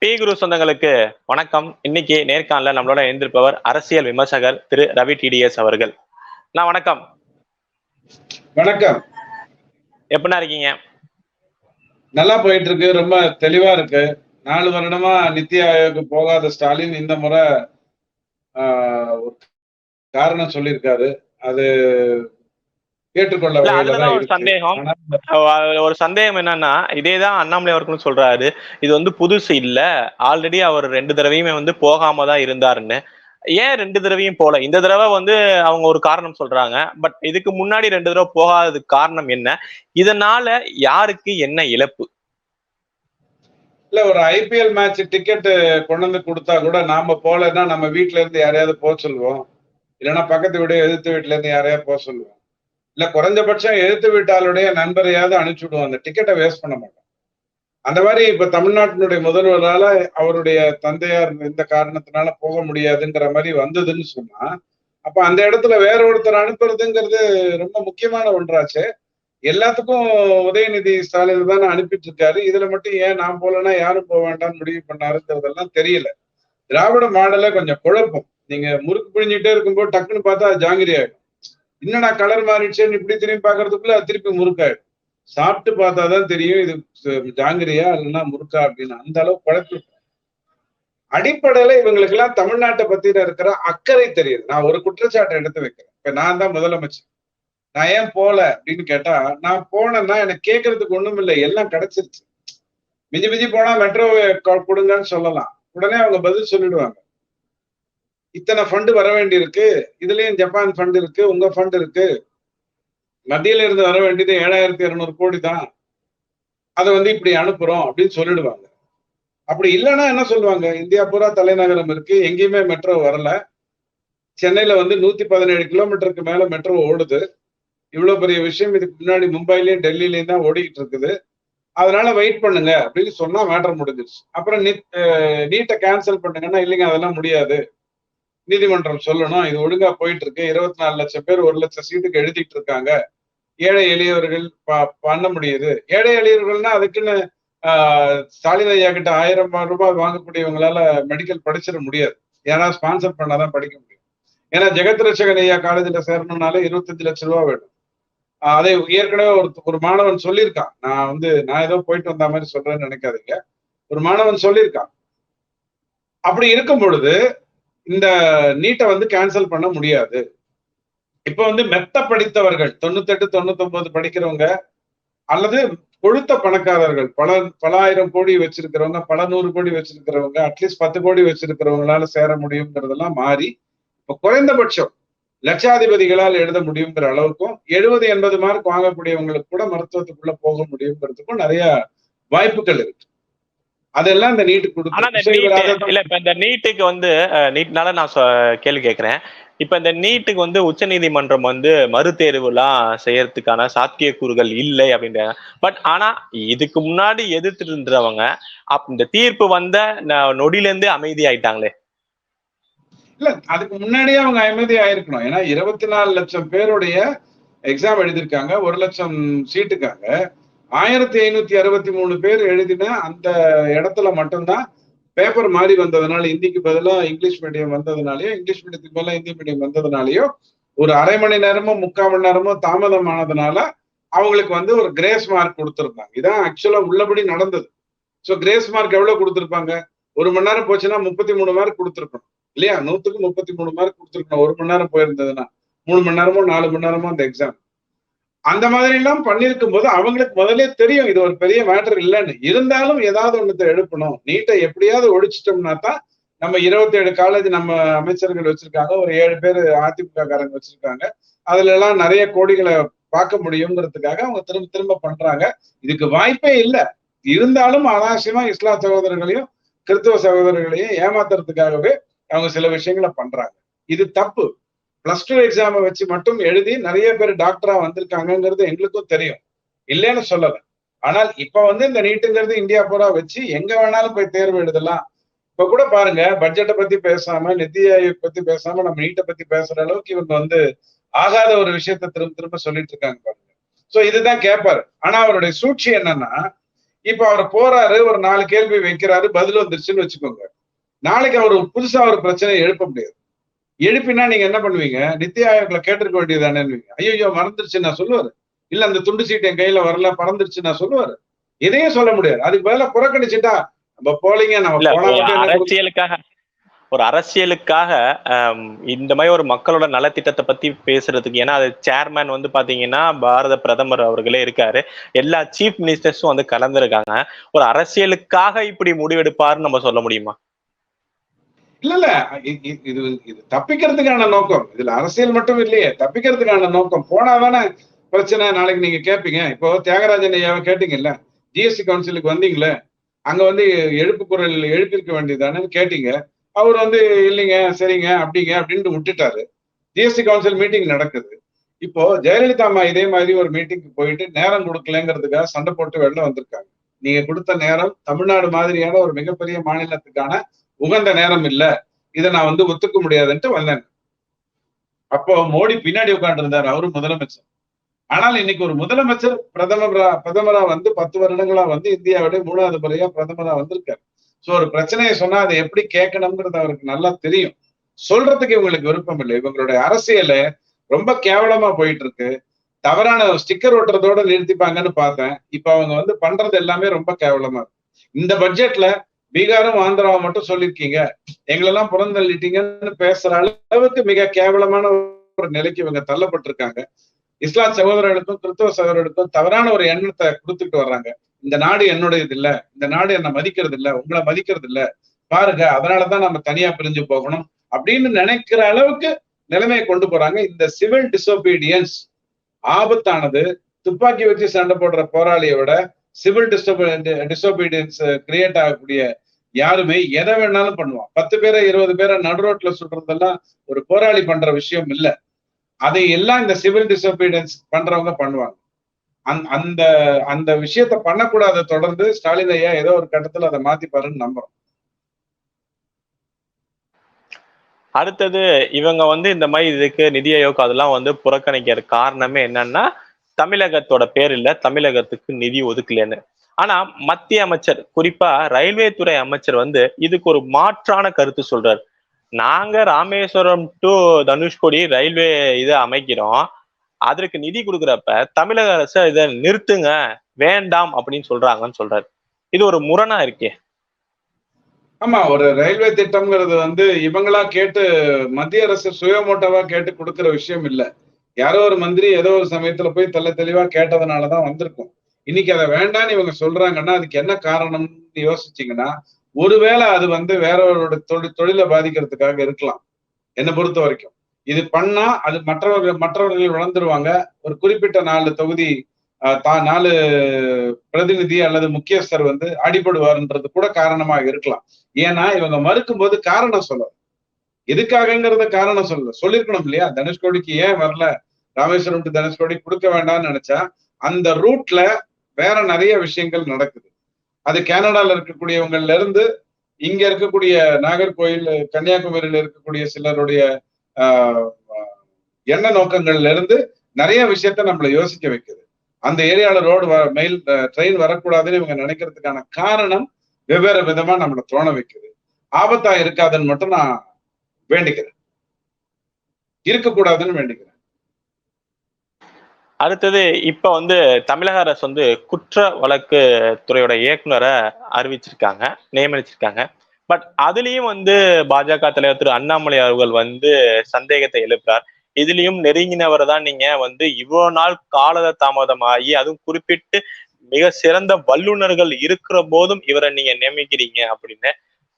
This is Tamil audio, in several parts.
டி குரு சொந்தங்களுக்கு வணக்கம். இன்னைக்கு நேர்காணல நம்மளோட எழுந்திருப்பவர் அரசியல் விமர்சகர் திரு ரவி டிடிஎஸ் அவர்கள். நான் வணக்கம். வணக்கம். எப்படின்னா இருக்கீங்க? நல்லா போயிட்டு இருக்கு ரொம்ப தெளிவா இருக்கு. நாலு வருடமா நித்தி ஆயோக்கு போகாத ஸ்டாலின் இந்த முறை காரணம் சொல்லியிருக்காரு. அது கேட்டுக்கொள்ள. சந்தேகம். ஒரு சந்தேகம் என்னன்னா இதேதான் அண்ணாமலை அவர்களும் சொல்றாரு. இது வந்து புதுசு இல்ல. ஆல்ரெடி அவர் ரெண்டு தடவையுமே வந்து போகாம தான் இருந்தாருன்னு. ஏன் ரெண்டு தடவையும் போல? இந்த தடவை வந்து அவங்க ஒரு காரணம் சொல்றாங்க. பட் இதுக்கு முன்னாடி ரெண்டு தடவை போகாததுக்கு காரணம் என்ன? இதனால யாருக்கு என்ன இழப்பு? இல்ல ஒரு ஐபிஎல் மேட்ச் டிக்கெட் கொண்டு வந்து கொடுத்தா கூட நாம போலன்னா நம்ம வீட்டுல இருந்து யாரையாவது போக சொல்லுவோம். இல்லைன்னா பக்கத்து வீடு எதிர்த்து வீட்டுல இருந்து யாரையாவது போக சொல்லுவோம். இல்ல குறைஞ்சபட்சம் எழுத்து வீட்டாளுடைய நண்பரையாவது அனுப்பிச்சு விடுவோம் அந்த டிக்கெட்டை வேஸ்ட் பண்ண மாட்டோம். அந்த மாதிரி இப்ப தமிழ்நாட்டினுடைய முதல்வரால அவருடைய தந்தையார் இந்த காரணத்தினால போக முடியாதுங்கிற மாதிரி வந்ததுன்னு சொன்னா அப்ப அந்த இடத்துல வேற ஒருத்தர் அனுப்புறதுங்கிறது ரொம்ப முக்கியமான ஒன்றாச்சு. எல்லாத்துக்கும் உதயநிதி ஸ்டாலின் தானே அனுப்பிட்டு இருக்காரு இதுல மட்டும் ஏன் நான் போலன்னா யாரும் போக வேண்டாம்னு முடிவு பண்ணாருங்கிறதெல்லாம் தெரியல. திராவிட மாடல கொஞ்சம் குழப்பம். நீங்க முறுக்கு பிழிஞ்சிட்டே இருக்கும்போது டக்குன்னு பார்த்தா ஜாங்கிரி ஆயிடும். என்னடா கலர் மாறிடுச்சேன்னு இப்படி திரும்பி பாக்குறதுக்குள்ள திருப்பி முறுக்காயிடும். சாப்பிட்டு பார்த்தாதான் தெரியும் இது ஜாங்கிரியா இல்லைன்னா முறுக்கா அப்படின்னு. அந்த அளவு குழப்பி அடிப்படையில இவங்களுக்கு எல்லாம் தமிழ்நாட்டை பத்தின இருக்கிற அக்கறை தெரியுது. நான் ஒரு குற்றச்சாட்டை எடுத்து வைக்கிறேன். இப்ப நான் தான் முதலமைச்சர். நான் ஏன் போல அப்படின்னு கேட்டா நான் போனேன்னா எனக்கு கேட்கறதுக்கு ஒண்ணும் இல்லை. எல்லாம் கிடைச்சிருச்சு. மிஞ்சி மிஞ்சி போனா மெட்ரோ கொடுங்கன்னு சொல்லலாம். உடனே அவங்க பதில் சொல்லிடுவாங்க. இத்தனை ஃபண்டு வர வேண்டியிருக்கு. இதுலயும் ஜப்பான் ஃபண்ட் இருக்கு உங்க ஃபண்ட் இருக்கு. மத்தியில இருந்து வர வேண்டியது ஏழாயிரத்தி இருநூறு கோடி தான். அதை வந்து இப்படி அனுப்புறோம் அப்படின்னு சொல்லிடுவாங்க. அப்படி இல்லைன்னா என்ன சொல்லுவாங்க? இந்தியா பூரா தலைநகரம் இருக்கு எங்கேயுமே மெட்ரோ வரல. சென்னையில வந்து நூத்தி பதினேழு கிலோமீட்டருக்கு மேல மெட்ரோ ஓடுது. இவ்வளவு பெரிய விஷயம் இதுக்கு முன்னாடி மும்பைலயும் டெல்லியிலயும் தான் ஓடிக்கிட்டு இருக்குது. அதனால வெயிட் பண்ணுங்க அப்படின்னு சொன்னா மேட்டர் முடிஞ்சிருச்சு. அப்புறம் நீட்டை கேன்சல் பண்ணுங்கன்னா இல்லைங்க அதெல்லாம் முடியாது. நீதிமன்றம் சொல்லணும். இது ஒழுங்கா போயிட்டு இருக்கு இருபத்தி நாலு லட்சம் பேர் ஒரு லட்சம் சீட்டுக்கு எழுதிட்டு இருக்காங்க. ஏழை எளியவர்கள் ப- பண்ண முடியுது. ஏழை எளியவர்கள்னா அதுக்குன்னு ஆஹ், ஸ்டாலின் ஐயா கிட்ட ஆயிரம் ரூபாய் வாங்கக்கூடியவங்களால மெடிக்கல் படிச்சிட முடியாது. ஏன்னா ஸ்பான்சர் பண்ணாதான் படிக்க முடியும். ஏன்னா ஜெகத் ரட்சகன் ஐயா காலேஜ்ல சேரணும்னாலே இருபத்தஞ்சு லட்சம் ரூபா வேணும். அதை ஏற்கனவே ஒரு ஒரு மாணவன் சொல்லியிருக்கான். நான் வந்து நான் ஏதோ போயிட்டு வந்த மாதிரி சொல்றேன்னு நினைக்காதீங்க. ஒரு மாணவன் சொல்லியிருக்கான். அப்படி இருக்கும் பொழுது இந்த நீட்டை வந்து கேன்சல் பண்ண முடியாது. இப்ப வந்து மெத்த படித்தவர்கள் தொண்ணூத்தெட்டு தொண்ணூத்தொன்பது படிக்கிறவங்க அல்லது கொழுத்த பணக்காரர்கள் பல பல ஆயிரம் கோடி வச்சிருக்கிறவங்க பல நூறு கோடி வச்சிருக்கிறவங்க அட்லீஸ்ட் பத்து கோடி வச்சிருக்கிறவங்களால சேர முடியுங்கிறதெல்லாம் மாறி இப்ப குறைந்தபட்சம் லட்சாதிபதிகளால் எழுத முடியுங்கிற அளவுக்கும் எழுபது எண்பது மார்க் வாங்கக்கூடியவங்களுக்கு கூட மருத்துவத்துக்குள்ள போக முடியுங்கிறதுக்கும் நிறைய வாய்ப்புகள் இருக்கு. அதெல்லாம் இந்த இந்த கொடுத்து நீட் இல்ல இப்ப இந்த நீட்டுக்கு வந்து நீட்னால நான் கேள்வி கேட்கிறேன் இப்ப இந்த நீட்டுக்கு வந்து உச்சநீதிமன்றம் வந்து மறுதேர்வுலாம் செய்யறதுக்கான சாத்தியக்கூறுகள் இல்லை அப்படின்றாங்க பட் ஆனா இதுக்கு முன்னாடி எதிர்த்துட்டு இருந்தவங்க அப்ப இந்த தீர்ப்பு வந்த நொடியில இருந்தே அமைதி ஆயிட்டாங்களே இல்ல அதுக்கு முன்னாடியே அவங்க அமைதி ஆயிருக்கணும் ஏன்னா இருபத்தி நாலு லட்சம் பேருடைய எக்ஸாம் எழுதியிருக்காங்க ஒரு லட்சம் சீட்டுக்காங்க ஆயிரத்தி ஐநூத்தி அறுபத்தி மூணு பேர் எழுதின அந்த இடத்துல மட்டும்தான் பேப்பர் மாறி வந்ததுனால ஹிந்திக்கு பதிலா இங்கிலீஷ் மீடியம் வந்ததுனாலயோ இங்கிலீஷ் மீடியத்துக்கு பதிலாக ஹிந்தி மீடியம் வந்ததுனாலயோ ஒரு அரை மணி நேரமோ முக்கால் மணி நேரமோ தாமதம் ஆனதுனால அவங்களுக்கு வந்து ஒரு கிரேஸ் மார்க் கொடுத்துருந்தாங்க. இதான் ஆக்சுவலா உள்ளபடி நடந்தது. சோ கிரேஸ் மார்க் எவ்வளவு கொடுத்திருப்பாங்க? ஒரு மணி நேரம் போச்சுன்னா முப்பத்தி மூணு மார்க் கொடுத்துருக்கணும். இல்லையா? நூத்துக்கு முப்பத்தி மூணு மார்க் கொடுத்துருக்கணும். ஒரு மணி நேரம் போயிருந்ததுன்னா மூணு மணி நேரமோ நாலு மணி நேரமோ அந்த எக்ஸாம் அந்த மாதிரி எல்லாம் பண்ணிருக்கும் போது அவங்களுக்கு முதல்ல தெரியும் இது ஒரு பெரிய மேட்டர் இல்லைன்னு. இருந்தாலும் ஏதாவது ஒண்ணத்தை எழுப்பணும் நீட்டை எப்படியாவது ஒழிச்சிட்டோம்னா தான் நம்ம இருபத்தி ஏழு காலேஜ் நம்ம அமைச்சர்கள் வச்சிருக்காங்க ஒரு ஏழு பேர் அதிமுக காரங்க வச்சிருக்காங்க. அதுல எல்லாம் நிறைய கோடிகளை பார்க்க முடியுங்கிறதுக்காக அவங்க திரும்ப திரும்ப பண்றாங்க. இதுக்கு வாய்ப்பே இல்லை. இருந்தாலும் அனாவசியமா இஸ்லாம் சகோதரர்களையும் கிறிஸ்துவ சகோதரர்களையும் ஏமாத்துறதுக்காகவே அவங்க சில விஷயங்களை பண்றாங்க. இது தப்பு. பிளஸ் டூ எக்ஸாமை வச்சு மட்டும் எழுதி நிறைய பேர் டாக்டரா வந்திருக்காங்கிறது எங்களுக்கும் தெரியும். இல்லைன்னு சொல்லல. ஆனால் இப்ப வந்து இந்த நீட்டுங்கிறது இந்தியா பூரா வச்சு எங்க வேணாலும் போய் தேர்வு எழுதலாம். இப்ப கூட பாருங்க பட்ஜெட்டை பத்தி பேசாம நிதி ஆயோக் பத்தி பேசாம நம்ம நீட்டை பத்தி பேசுற அளவுக்கு இவங்க வந்து ஆகாத ஒரு விஷயத்த திரும்ப திரும்ப சொல்லிட்டு இருக்காங்க பாருங்க. சோ இதுதான் கேட்பாரு ஆனா அவருடைய சூழ்ச்சி என்னன்னா இப்ப அவர் போறாரு ஒரு நாலு கேள்வி வைக்கிறாரு பதில் வந்துருச்சுன்னு வச்சுக்கோங்க. நாளைக்கு அவர் புதுசா ஒரு பிரச்சனையை எழுப்ப முடியாது. எழுப்பினா நீங்க என்ன பண்ணுவீங்க? நித்தி ஆயோக்ல கேட்டிருக்க வேண்டியதானே ஐயோ மறந்துருச்சு நான் சொல்லுவாரு. இல்ல அந்த துண்டு சீட்டு என் கையில வரல பறந்துருச்சு நான் சொல்லுவாரு. எதையும் சொல்ல முடியாது. அதுக்கு பதிலா புறக்கணிச்சுட்டா நம்ம போலீங்க நம்ம? அரசியலுக்காக ஒரு அரசியலுக்காக இந்த மாதிரி ஒரு மக்களோட நலத்திட்டத்தை பத்தி பேசுறதுக்கு ஏன்னா அது சேர்மேன் வந்து பாத்தீங்கன்னா பாரத பிரதமர் அவர்களே இருக்காரு. எல்லா சீஃப் மினிஸ்டர்ஸும் வந்து கலந்துருக்காங்க. ஒரு அரசியலுக்காக இப்படி முடிவெடுப்பாருன்னு நம்ம சொல்ல முடியுமா? இல்ல இல்ல இது இது தப்பிக்கிறதுக்கான நோக்கம். இதுல அரசியல் மட்டும் இல்லையே தப்பிக்கிறதுக்கான நோக்கம். போனாதானே பிரச்சனை நாளைக்கு நீங்க கேட்பீங்க இப்போ தியாகராஜன் ஐயாவை கேட்டீங்கல்ல ஜிஎஸ்டி கவுன்சிலுக்கு வந்தீங்களே அங்க வந்து எழுப்பு குரல் எழுப்பியிருக்க வேண்டியதானு கேட்டீங்க. அவர் வந்து இல்லைங்க சரிங்க அப்படிங்க அப்படின்ட்டு விட்டுட்டாரு. ஜிஎஸ்டி கவுன்சில் மீட்டிங் நடக்குது. இப்போ ஜெயலலிதா அம்மா இதே மாதிரி ஒரு மீட்டிங்க்கு போயிட்டு நேரம் கொடுக்கலங்கிறதுக்காக சண்டை போட்டு வெளில வந்திருக்காங்க. நீங்க கொடுத்த நேரம் தமிழ்நாடு மாதிரியான ஒரு மிகப்பெரிய மாநிலத்துக்கான உகந்த நேரம் இல்ல. இதை நான் வந்து ஒத்துக்க முடியாதுன்ட்டு வந்தேன். அப்போ மோடி பின்னாடி உட்கார்ந்து இருந்தார் அவரும் முதலமைச்சர். ஆனால் இன்னைக்கு ஒரு முதலமைச்சர் பிரதமரா பிரதமரா வந்து பத்து வருடங்களா வந்து இந்தியாவுடைய மூணாவது முறையா பிரதமரா வந்திருக்காரு. சோ ஒரு பிரச்சனையை சொன்னா அதை எப்படி கேட்கணுங்கிறது அவருக்கு நல்லா தெரியும். சொல்றதுக்கு இவங்களுக்கு விருப்பம் இல்லை. இவங்களுடைய அரசியல ரொம்ப கேவலமா போயிட்டு இருக்கு தவறான ஸ்டிக்கர் ஓட்டுறதோட நிறுத்திப்பாங்கன்னு பார்த்தேன். இப்ப அவங்க வந்து பண்றது எல்லாமே ரொம்ப கேவலமா இருக்கு. இந்த பட்ஜெட்ல பீகாரும் ஆந்திராவும் மட்டும் சொல்லியிருக்கீங்க. எங்களெல்லாம் புறந்தள்ளிட்டீங்கன்னு பேசுற அளவுக்கு மிக கேவலமான ஒரு நிலைக்கு இவங்க தள்ளப்பட்டிருக்காங்க. இஸ்லாம் சகோதரர்களுக்கும் கிறிஸ்தவ சகோதரர்களுக்கும் தவறான ஒரு எண்ணத்தை கொடுத்துட்டு வர்றாங்க. இந்த நாடு என்னுடையது இல்ல. இந்த நாடு என்ன மதிக்கிறது இல்ல. உங்களை மதிக்கிறது இல்ல. பாருங்க அதனாலதான் நம்ம தனியா பிரிஞ்சு போகணும் அப்படின்னு நினைக்கிற அளவுக்கு நிலைமையை கொண்டு போறாங்க. இந்த சிவில் டிசோபீடியன்ஸ் ஆபத்தானது. துப்பாக்கி வச்சு சண்டை போடுற போராளியை விட சிவில் டிசோபீடியன்ஸ் கிரியேட் ஆகக்கூடிய யாருமே எதை வேணாலும் பண்ணுவான் பத்து பேரை இருபது பேரை நடு ரோட்ல சுடுறதெல்லாம் ஒரு போராளி பண்ற விஷயம் இல்ல. அதை எல்லாம் இந்த சிவில் டிசோபீடியன்ஸ் பண்றவங்க பண்ணுவாங்க. அந் அந்த அந்த விஷயத்த பண்ணக்கூடாத தொடர்ந்து ஸ்டாலின் ஐயா ஏதோ ஒரு கட்டத்துல அதை மாத்திப்பாருன்னு நம்புறோம். அடுத்தது இவங்க வந்து இந்த மாதிரி இதுக்கு நிதி ஆயோக் அதெல்லாம் வந்து புறக்கணிக்கிற காரணமே என்னன்னா தமிழகத்தோட பேர் இல்ல தமிழகத்துக்கு நிதி ஒதுக்கலன்னு. ஆனா மத்திய அமைச்சர் குறிப்பா ரயில்வே துறை அமைச்சர் வந்து இதுக்கு ஒரு மாற்றான கருத்து சொல்றாரு. நாங்க ராமேஸ்வரம் டு தனுஷ்கோடி ரயில்வே இதை அமைக்கிறோம். அதற்கு நிதி கொடுக்குறப்ப தமிழக அரசு இதை நிறுத்துங்க வேண்டாம் அப்படின்னு சொல்றாங்கன்னு சொல்றாரு. இது ஒரு முரணா இருக்கே. ஆமா ஒரு ரயில்வே திட்டம்ங்கிறது வந்து இவங்களா கேட்டு மத்திய அரசு சுயமோட்டவா கேட்டு கொடுக்கிற விஷயம் இல்ல. யாரோ ஒரு மந்திரி ஏதோ ஒரு சமயத்துல போய் தெல்ல தெளிவா கேட்டதுனாலதான் வந்திருக்கும். இன்னைக்கு அதை வேண்டாம்னு இவங்க சொல்றாங்கன்னா அதுக்கு என்ன காரணம்னு யோசிச்சீங்கன்னா ஒருவேளை அது வந்து வேற ஒரு தொழில் தொழிலை பாதிக்கிறதுக்காக இருக்கலாம் என்னை பொறுத்த வரைக்கும். இது பண்ணா அது மற்றவர்கள் மற்றவர்கள் வளர்ந்துருவாங்க ஒரு குறிப்பிட்ட நாலு தொகுதி தா நாலு பிரதிநிதி அல்லது முக்கியஸ்தர் வந்து அடிபடுவார்ன்றது கூட காரணமாக இருக்கலாம். ஏன்னா இவங்க மறுக்கும் போது காரணம் சொல்லணும் எதுக்காகங்கிறத காரணம் சொல்லல. சொல்லிருக்கணும் இல்லையா? தனுஷ்கோடிக்கு ஏன் வரல? ராமேஸ்வரம் டு தனுஷ்கோடி கொடுக்க வேண்டாம்னு நினைச்சா அந்த ரூட்ல வேற நிறைய விஷயங்கள் நடக்குது. அது கனடால இருக்கக்கூடியவங்கள்ல இருந்து இங்க இருக்கக்கூடிய நாகர்கோயில் கன்னியாகுமரியில இருக்கக்கூடிய சிலருடைய ஆஹ், எண்ண நோக்கங்கள்ல இருந்து நிறைய விஷயத்த நம்மளை யோசிக்க வைக்குது. அந்த ஏரியால ரோடு மெயில் ட்ரெயின் வரக்கூடாதுன்னு இவங்க நினைக்கிறதுக்கான காரணம் வெவ்வேறு விதமா நம்மளை தோண வைக்குது. ஆபத்தா இருக்காதுன்னு மட்டும் நான் வேண்டிக்கிறேன். இருக்கக்கூடாதுன்னு வேண்டிக்கிறேன். அடுத்தது இப்ப வந்து தமிழக அரசு வந்து குற்ற வழக்கு துறையோட இயக்குனரை அறிவிச்சிருக்காங்க நியமிச்சிருக்காங்க. பட் அதுலயும் வந்து பாஜக தலைவர் திரு அண்ணாமலை அவர்கள் வந்து சந்தேகத்தை எழுப்புறார். இதுலயும் நெருங்கினவர் தான் நீங்க வந்து இவ்வளவு நாள் கால தாமதமாகி அதுவும் குறிப்பிட்டு மிக சிறந்த வல்லுநர்கள் இருக்கிற போதும் இவரை நீங்க நியமிக்கிறீங்க அப்படின்னு.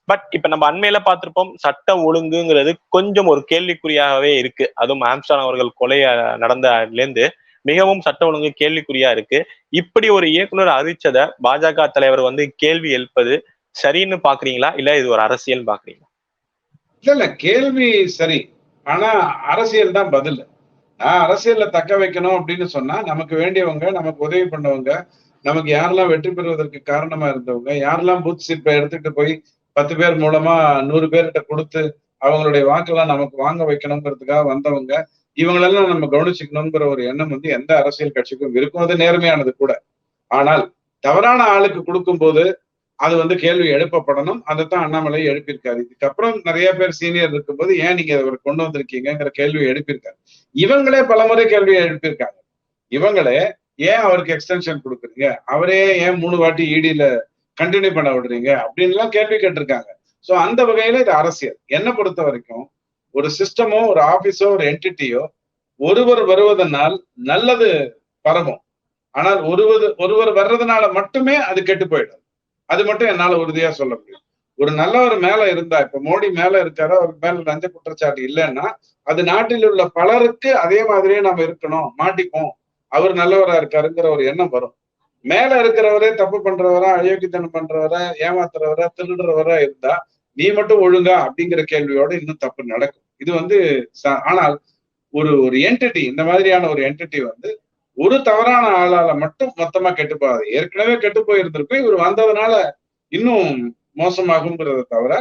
பட் இப்ப நம்ம அண்மையில பார்த்திருப்போம் சட்டம் ஒழுங்குங்கிறது கொஞ்சம் ஒரு கேள்விக்குறியாகவே இருக்கு. அதுவும் ஆம்ஸ்டான் அவர்கள் கொலை நடந்ததுலேருந்து மிகவும் சட்ட ஒழுங்கு கேள்விக்குறியா இருக்கு. இப்படி ஒரு இயக்குனர் அறிவிச்சதை பாஜக தலைவர் வந்து கேள்வி எழுப்பது சரின்னு பாக்குறீங்களா? இல்ல இது ஒரு அரசியல் பாக்குறீங்களா? இல்ல இல்ல. கேள்வி சரி. ஆனா அரசியல் தான் பதில். நான் அரசியல்ல தக்க வைக்கணும் அப்படின்னு சொன்னா நமக்கு வேண்டியவங்க நமக்கு உதவி பண்ணவங்க நமக்கு யாரெல்லாம் வெற்றி பெறுவதற்கு காரணமா இருந்தவங்க யாரெல்லாம் பூத் சீப்பை எடுத்துட்டு போய் பத்து பேர் மூலமா நூறு பேர்கிட்ட கொடுத்து அவங்களுடைய வாக்கெல்லாம் நமக்கு வாங்க வைக்கணுங்கிறதுக்காக வந்தவங்க இவங்களெல்லாம் நம்ம கவனிச்சுக்கணுங்கிற ஒரு எண்ணம் வந்து எந்த அரசியல் கட்சிக்கும் இருக்கும். அது நேர்மையானது கூட. ஆனால் தவறான ஆளுக்கு கொடுக்கும்போது அது வந்து கேள்வி எழுப்பப்படணும். அதைத்தான் அண்ணாமலை எழுப்பியிருக்காரு. இதுக்கப்புறம் நிறைய பேர் சீனியர் இருக்கும்போது ஏன் நீங்க அவர் கொண்டு வந்திருக்கீங்கிற கேள்வி எழுப்பியிருக்காரு. இவங்களே பலமுறை கேள்வி எழுப்பியிருக்காங்க. இவங்களே ஏன் அவருக்கு எக்ஸ்டென்ஷன் கொடுக்குறீங்க? அவரே ஏன் மூணு வாட்டி இடியில கண்டினியூ பண்ண விடுறீங்க? அப்படின்லாம் கேள்வி கேட்டிருக்காங்க. சோ அந்த வகையில இது அரசியல். என்ன பொறுத்த வரைக்கும் ஒரு சிஸ்டமோ ஒரு ஆபீஸோ ஒரு என்டிட்டியோ ஒருவர் வருவதனால் நல்லது பரவும். ஆனால் ஒருவது ஒருவர் வர்றதுனால மட்டுமே அது கெட்டு போயிடும். அது மட்டும் என்னால உறுதியா சொல்ல முடியும். ஒரு நல்லவர் மேல இருந்தா இப்ப மோடி மேல இருக்காரு அவருக்கு மேல லஞ்ச குற்றச்சாட்டு இல்லைன்னா அது நாட்டில் உள்ள பலருக்கு அதே மாதிரியே நாம இருக்கணும் மாட்டிப்போம். அவர் நல்லவரா இருக்காருங்கிற ஒரு எண்ணம் வரும். மேல இருக்கிறவரே தப்பு பண்றவரா அயோக்கியத்தனம் பண்றவரா ஏமாத்துறவரா திருடுறவரா இருந்தா நீ மட்டும் ஒழுங்கா அப்படிங்கிற கேள்வியோட இன்னும் தப்பு நடக்கும். இது வந்து ஆனால் ஒரு ஒரு என்டிட்டி இந்த மாதிரியான ஒரு என்டிட்டி வந்து ஒரு தவறான ஆளால மட்டும் மொத்தமா கெட்டு போகாது ஏற்கனவே கெட்டு போயிருந்திருக்கும். இவர் வந்ததுனால இன்னும் மோசமாகுங்கிறத தவிர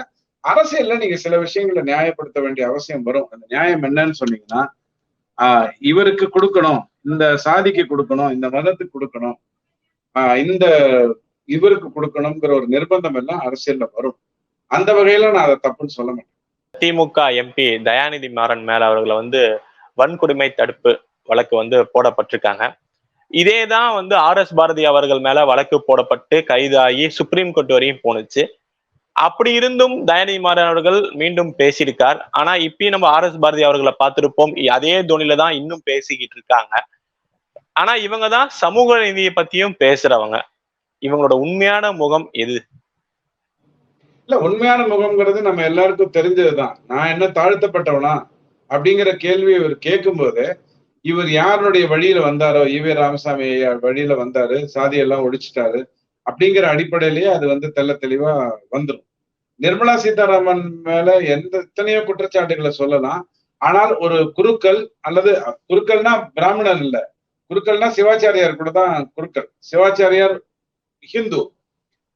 அரசியல்ல நீங்க சில விஷயங்களை நியாயப்படுத்த வேண்டிய அவசியம் வரும். அந்த நியாயம் என்னன்னு சொன்னீங்கன்னா ஆஹ் இவருக்கு கொடுக்கணும் இந்த சாதிக்கு கொடுக்கணும் இந்த மதத்துக்கு கொடுக்கணும் ஆஹ் இந்த இவருக்கு கொடுக்கணுங்கிற ஒரு நிர்பந்தம் எல்லாம் அரசியல்ல வரும். அந்த வகையில நான் அதை தப்புன்னு சொல்ல மாட்டேன். திமுக எம்பி தயாநிதி மாறன் மேல அவர்களை வந்து வன்கொடுமை தடுப்பு வழக்கு வந்து போடப்பட்டிருக்காங்க. இதே தான் வந்து ஆர் எஸ் பாரதி அவர்கள் மேல வழக்கு போடப்பட்டு கைதாகி சுப்ரீம் கோர்ட் வரையும் போனுச்சு அப்படி இருந்தும் தயாநிதி மாறன் அவர்கள் மீண்டும் பேசியிருக்கார். ஆனா இப்பயும் நம்ம ஆர் எஸ் பாரதி அவர்களை பார்த்திருப்போம். அதே துணில தான் இன்னும் பேசிக்கிட்டு இருக்காங்க. ஆனா இவங்க தான் சமூக நீதியை பத்தியும் பேசுறவங்க. இவங்களோட உண்மையான முகம் எது? இல்ல உண்மையான முகம்ங்கிறது நம்ம எல்லாருக்கும் தெரிஞ்சதுதான். நான் என்ன தாழ்த்தப்பட்டவனா அப்படிங்கிற கேள்வி இவர் கேட்கும்போது இவர் யாருடைய வழியில வந்தாரோ ஈவே ராமசாமி வழியில வந்தாரு சாதியெல்லாம் ஒழிச்சிட்டாரு அப்படிங்கிற அடிப்படையிலேயே அது வந்து தெல்ல தெளிவா வந்துடும் நிர்மலா சீதாராமன் மேல எந்த எத்தனையோ குற்றச்சாட்டுகளை சொல்லலாம். ஆனால் ஒரு குருக்கள் அல்லது குருக்கள்னா பிராமணர் இல்ல. குருக்கள்னா சிவாச்சாரியார் கூட தான் குருக்கள். சிவாச்சாரியார் ஹிந்து.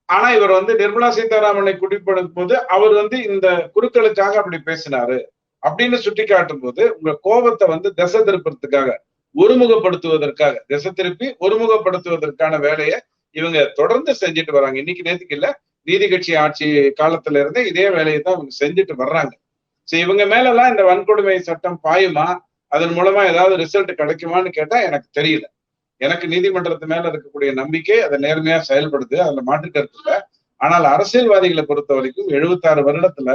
ஆனா இவர் வந்து நிர்மலா சீதாராமனை குடிப்படுத்தும் போது அவர் வந்து இந்த குருக்களுக்காக அப்படி பேசினாரு அப்படின்னு சுட்டி காட்டும் போது உங்க கோபத்தை வந்து திசை திருப்பறதுக்காக ஒருமுகப்படுத்துவதற்காக திசை திருப்பி ஒருமுகப்படுத்துவதற்கான வேலையை இவங்க தொடர்ந்து செஞ்சுட்டு வராங்க. இன்னைக்கு நேத்துக்கு இல்ல நீதி கட்சி ஆட்சி காலத்துல இருந்தே இதே வேலையை தான் இவங்க செஞ்சுட்டு வர்றாங்க. சோ இவங்க மேல எல்லாம் இந்த வன்கொடுமை சட்டம் பாயுமா? அதன் மூலமா ஏதாவது ரிசல்ட் கிடைக்குமான்னு கேட்டா எனக்கு தெரியல. எனக்கு நீதிமன்றத்து மேல இருக்கக்கூடிய நம்பிக்கை அதை நேர்மையா செயல்படுது அதுல மாற்று கருத்து இல்லை. ஆனால் அரசியல்வாதிகளை பொறுத்த வரைக்கும் எழுபத்தாறு வருடத்துல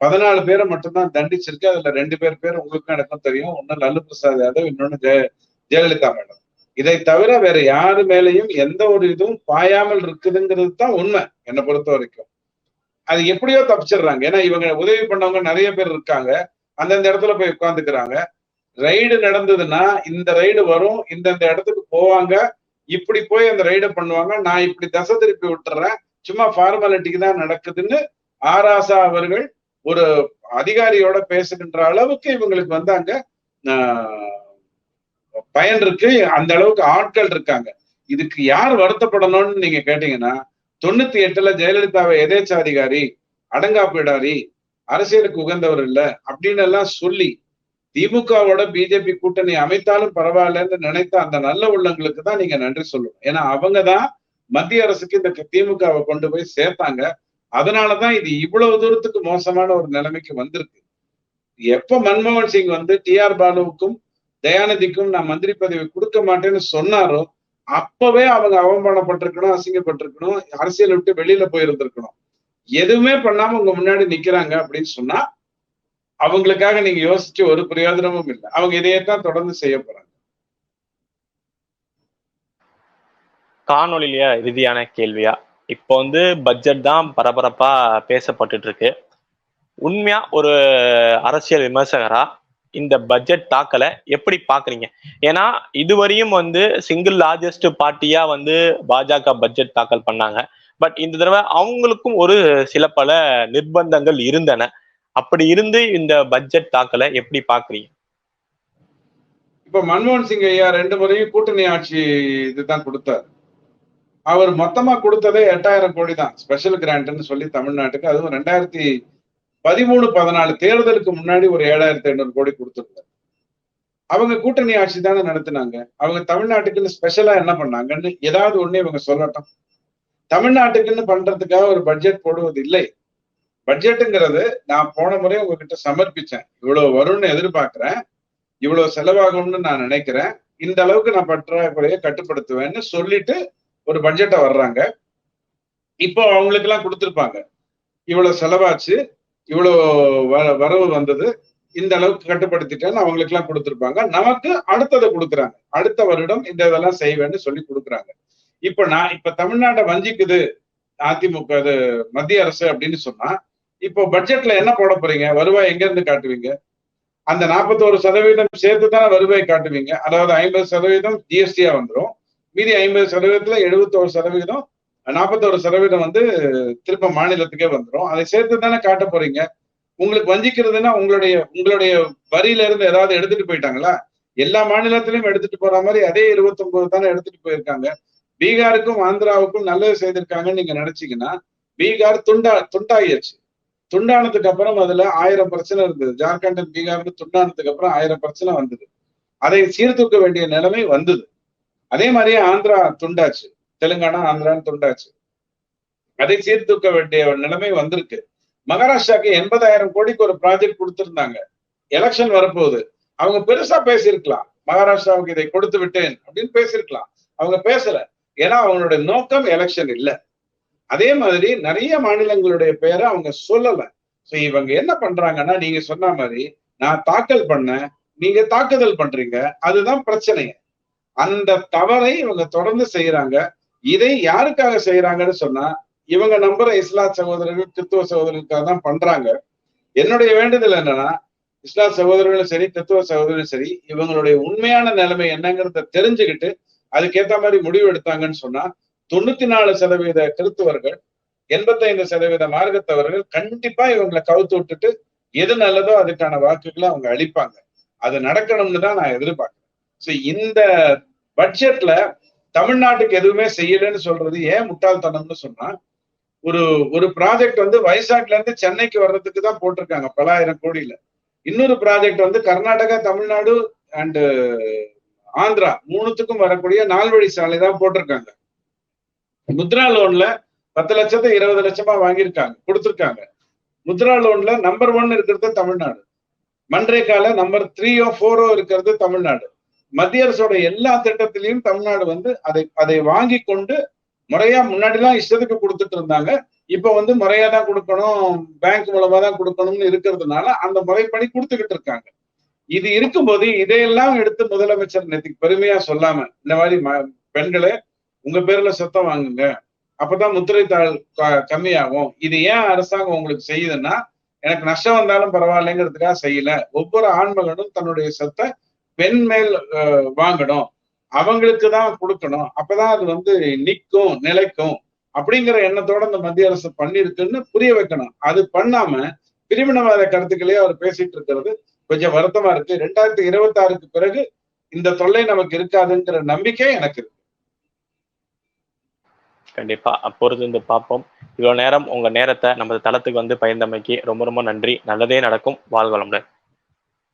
பதினாலு பேரை மட்டும்தான் தண்டிச்சிருக்கு. அதுல ரெண்டு பேர் பேர் உங்களுக்கும் எனக்கும் தெரியும். ஒன்னு லல்லு பிரசாத் யாதவ் இன்னொன்னு ஜெய ஜெயலலிதா மேடம். இதை தவிர வேற யாரு மேலையும் எந்த ஒரு இதுவும் பாயாமல் இருக்குதுங்கிறது தான் உண்மை என்னை பொறுத்த வரைக்கும். அது எப்படியோ தப்பிச்சிடுறாங்க. ஏன்னா இவங்க உதவி பண்ணவங்க நிறைய பேர் இருக்காங்க. அந்தந்த இடத்துல போய் உட்காந்துக்கிறாங்க ரைடு நடந்ததுன்னா இந்த ரைடு வரும் இந்தந்த இடத்துக்கு போவாங்க இப்படி போய் அந்த ரைடை பண்ணுவாங்க நான் இப்படி தசை திருப்பி விட்டுறேன் சும்மா ஃபார்மாலிட்டிக்கு தான் நடக்குதுன்னு ஆராசா அவர்கள் ஒரு அதிகாரியோட பேசுகின்ற அளவுக்கு இவங்களுக்கு வந்து அங்க பயன் இருக்கு அந்த அளவுக்கு ஆட்கள் இருக்காங்க. இதுக்கு யார் வருத்தப்படணும்னு நீங்க கேட்டீங்கன்னா தொண்ணூத்தி எட்டுல ஜெயலலிதாவை எதேச்சாதிகாரி அடங்காப்பிடாரி அரசியலுக்கு உகந்தவர் இல்ல அப்படின்னு எல்லாம் சொல்லி திமுகவோட பிஜேபி கூட்டணி அமைத்தாலும் பரவாயில்லன்னு நினைத்த அந்த நல்ல உள்ளங்களுக்கு தான் நீங்க நன்றி சொல்லணும். ஏன்னா அவங்க தான் மத்திய அரசுக்கு இந்த திமுகவை கொண்டு போய் சேர்த்தாங்க. அதனாலதான் இது இவ்வளவு தூரத்துக்கு மோசமான ஒரு நிலைமைக்கு வந்திருக்கு. எப்ப மன்மோகன் சிங் வந்து டி ஆர் பாலுவுக்கும் தயாநிதிக்கும் நான் மந்திரி பதவி கொடுக்க மாட்டேன்னு சொன்னாரோ அப்பவே அவங்க அவமானப்பட்டிருக்கணும் அசிங்கப்பட்டிருக்கணும் அரசியல் விட்டு வெளியில போயிருந்திருக்கணும். எதுவுமே பண்ணாம உங்க முன்னாடி நிக்கிறாங்க அப்படின்னு சொன்னா அவங்களுக்காக நீங்க யோசிச்சு ஒரு பிரயோஜனமும் இல்லை. அவங்க இதையே தான் தொடர்ந்து செய்ய போறாங்க. காணொலியில இறுதியான கேள்வியா? இப்போ வந்து பட்ஜெட் தான் பரபரப்பா பேசப்பட்டு இருக்கு உண்மையா ஒரு அரசியல் விமர்சகரா இந்த பட்ஜெட் தாக்கலை எப்படி பாக்குறீங்க ஏன்னா இதுவரையும் வந்து சிங்கிள் லார்ஜஸ்ட் பார்ட்டியா வந்து பாஜக பட்ஜெட் தாக்கல் பண்ணாங்க. பட் இந்த தடவை அவங்களுக்கும் ஒரு சில பல நிர்பந்தங்கள் இருந்தன. அப்படி இருந்து இந்த பட்ஜெட் தாக்கலை எப்படி பாக்குறீங்க இப்ப மன்மோகன் சிங் ஐயா ரெண்டு முறையும் கூட்டணி ஆட்சி இதுதான் கொடுத்தார். அவர் மொத்தமா கொடுத்ததே எட்டாயிரம் கோடி தான் ஸ்பெஷல் கிராண்ட்னு சொல்லி தமிழ்நாட்டுக்கு. அதுவும் ரெண்டாயிரத்தி பதிமூணு பதினாலு தேர்தலுக்கு முன்னாடி ஒரு ஏழாயிரத்தி ஐநூறு கோடி கொடுத்துருந்தார். அவங்க கூட்டணி ஆட்சி தானே நடத்தினாங்க. அவங்க தமிழ்நாட்டுக்குன்னு ஸ்பெஷலா என்ன பண்ணாங்கன்னு ஏதாவது ஒண்ணு இவங்க சொல்லட்டும். தமிழ்நாட்டுக்குன்னு பண்றதுக்காக ஒரு பட்ஜெட் போடுவது இல்லை. பட்ஜெட்டுங்கிறது நான் போன முறை உங்ககிட்ட சமர்ப்பிச்சேன். இவ்வளவு வரும்னு எதிர்பார்க்கிறேன். இவ்வளவு செலவாகும்னு நான் நினைக்கிறேன். இந்த அளவுக்கு நான் பற்றாக்குறையை கட்டுப்படுத்துவேன்னு சொல்லிட்டு ஒரு பட்ஜெட்டை வர்றாங்க. இப்போ அவங்களுக்கு எல்லாம் கொடுத்துருப்பாங்க. இவ்வளவு செலவாச்சு இவ்வளவு வ- வரவு வந்தது இந்த அளவுக்கு கட்டுப்படுத்திட்டேன்னு அவங்களுக்கு எல்லாம் கொடுத்துருப்பாங்க. நமக்கு அடுத்ததை கொடுக்குறாங்க. அடுத்த வருடம் இந்த இதெல்லாம் செய்வேன்னு சொல்லி கொடுக்குறாங்க. இப்ப நான் இப்ப தமிழ்நாட்டை வஞ்சிக்குது அதிமுக இது மத்திய அரசு அப்படின்னு சொன்னா இப்போ பட்ஜெட்ல என்ன போட போறீங்க? வருவாய் எங்க இருந்து காட்டுவீங்க? அந்த நாற்பத்தோரு சதவீதம் சேர்த்து தானே வருவாய் காட்டுவீங்க. அதாவது ஐம்பது சதவீதம் ஜிஎஸ்டியா வந்துடும் மீதி ஐம்பது சதவீதத்துல எழுபத்தோரு சதவீதம் நாற்பத்தோரு சதவீதம் வந்து திருப்ப மாநிலத்துக்கே வந்துடும் அதை சேர்த்து தானே காட்ட போறீங்க? உங்களுக்கு வஞ்சிக்கிறதுனா உங்களுடைய உங்களுடைய வரியில இருந்து ஏதாவது எடுத்துட்டு போயிட்டாங்களா? எல்லா மாநிலத்திலையும் எடுத்துட்டு போற மாதிரி அதே 29 தானே எடுத்துட்டு போயிருக்காங்க. பீகாருக்கும் ஆந்திராவுக்கும் நல்லது செய்திருக்காங்கன்னு நீங்க நினைச்சீங்கன்னா பீகார் துண்டா துண்டாயிருச்சு துண்டானதுக்கு அப்புறம் அதுல ஆயிரம் பிரச்சனை இருந்தது. ஜார்க்கண்ட் பீகார்னு துண்டானதுக்கு அப்புறம் ஆயிரம் பிரச்சனை வந்தது. அதை சீர்தூக்க வேண்டிய நிலைமை வந்தது. அதே மாதிரியே ஆந்திரா துண்டாச்சு. தெலுங்கானா ஆந்திரான்னு துண்டாச்சு. அதை சீர்தூக்க வேண்டிய நிலைமை வந்திருக்கு. மகாராஷ்டிராக்கு எண்பதாயிரம் கோடிக்கு ஒரு ப்ராஜெக்ட் கொடுத்திருந்தாங்க. எலெக்ஷன் வரப்போகுது. அவங்க பெருசா பேசியிருக்கலாம். மகாராஷ்டிராவுக்கு இதை கொடுத்து விட்டேன் அப்படின்னு பேசியிருக்கலாம். அவங்க பேசல. ஏன்னா அவங்களுடைய நோக்கம் எலெக்ஷன் இல்ல. அதே மாதிரி நிறைய மாநிலங்களுடைய பெயரை அவங்க சொல்லல. சோ இவங்க என்ன பண்றாங்கன்னா நீங்க சொன்ன மாதிரி நான் தாக்கல் பண்ண நீங்க தாக்குதல் பண்றீங்க அதுதான் பிரச்சனை. அந்த தவறை இவங்க தொடர்ந்து செய்யறாங்க இதை யாருக்காக செய்யறாங்கன்னு சொன்னா இவங்க நம்புற இஸ்லா சகோதரர்கள் கிறித்துவ சகோதரர்களுக்காக தான் பண்றாங்க. என்னுடைய வேண்டுதல் என்னன்னா இஸ்லா சகோதரர்களும் சரி கிறித்துவ சகோதரர்களும் சரி இவங்களுடைய உண்மையான நிலைமை என்னங்கிறத தெரிஞ்சுக்கிட்டு அதுக்கேத்த மாதிரி முடிவு எடுத்தாங்கன்னு சொன்னா தொண்ணூத்தி நாலு சதவீத கிறித்துவர்கள் எண்பத்தைந்து சதவீத மார்க்கத்தவர்கள் கண்டிப்பா இவங்களை கவுத்து விட்டுட்டு எது நல்லதோ அதுக்கான வாக்குகளை அவங்க அளிப்பாங்க. அது நடக்கணும்னு தான் நான் எதிர்பார்க்கிறேன். சோ இந்த பட்ஜெட்ல தமிழ்நாட்டுக்கு எதுவுமே செய்யலன்னு சொல்றது ஏன் முட்டாள்தனம்னு சொன்னா ஒரு ஒரு ப்ராஜெக்ட் வந்து வைசாக்ல இருந்து சென்னைக்கு வர்றதுக்கு தான் போட்டிருக்காங்க பலாயிரம் கோடியில. இன்னொரு ப்ராஜெக்ட் வந்து கர்நாடகா தமிழ்நாடு அண்டு ஆந்திரா மூணுத்துக்கும் வரக்கூடிய நால்வழி சாலை தான் போட்டிருக்காங்க. முத்ரா லோன்ல பத்து லட்சத்தை இருபது லட்சமா வாங்கியிருக்காங்க கொடுத்துருக்காங்க. முத்ரா லோன்ல நம்பர் ஒன் இருக்கிறது தமிழ்நாடு. மன்ரேகால நம்பர் த்ரீயோ ஃபோரோ இருக்கிறது தமிழ்நாடு. மத்திய அரசோட எல்லா திட்டத்திலையும் தமிழ்நாடு வந்து அதை அதை வாங்கி கொண்டு முறையா முன்னாடி எல்லாம் இஷ்டத்துக்கு கொடுத்துட்டு இருந்தாங்க. இப்ப வந்து முறையா தான் கொடுக்கணும் பேங்க் மூலமா தான் கொடுக்கணும்னு இருக்கிறதுனால அந்த முறைப்படி கொடுத்துக்கிட்டு இருக்காங்க. இது இருக்கும்போது இதையெல்லாம் எடுத்து முதலமைச்சர் நேற்றுக்கு பெருமையா சொல்லாம இந்த மாதிரி ம- பெண்களே உங்க பேர்ல சத்தம் வாங்குங்க. அப்பதான் முத்திரை தாள் க- கம்மியாகும். இது ஏன் அரசாங்கம் உங்களுக்கு செய்யுதுன்னா எனக்கு நஷ்டம் வந்தாலும் பரவாயில்லைங்கிறதுக்காக செய்யல. ஒவ்வொரு ஆண்மகனும் தன்னுடைய சொத்தை பெண் மேல் வாங்கணும். அவங்களுக்கு தான் கொடுக்கணும். அப்பதான் அது வந்து நிற்கும் நிலைக்கும். அப்படிங்கிற எண்ணத்தோட இந்த மத்திய அரசு பண்ணிருக்குன்னு புரிய வைக்கணும். அது பண்ணாம பிரிவினவாத கருத்துக்களே அவர் பேசிட்டு இருக்கிறது கொஞ்சம் வருத்தமா இருக்கு. ரெண்டாயிரத்தி இருபத்தி ஆறுக்கு பிறகு இந்த தொல்லை நமக்கு இருக்காதுங்கிற நம்பிக்கை எனக்கு இருக்கு. கண்டிப்பா. பொறுத்து வந்து பார்ப்போம். இவ்வளவு நேரம் உங்க நேரத்தை நமது தளத்துக்கு வந்து பயந்தமைக்கு ரொம்ப ரொம்ப நன்றி. நல்லதே நடக்கும். வாழ்வளமுடன்.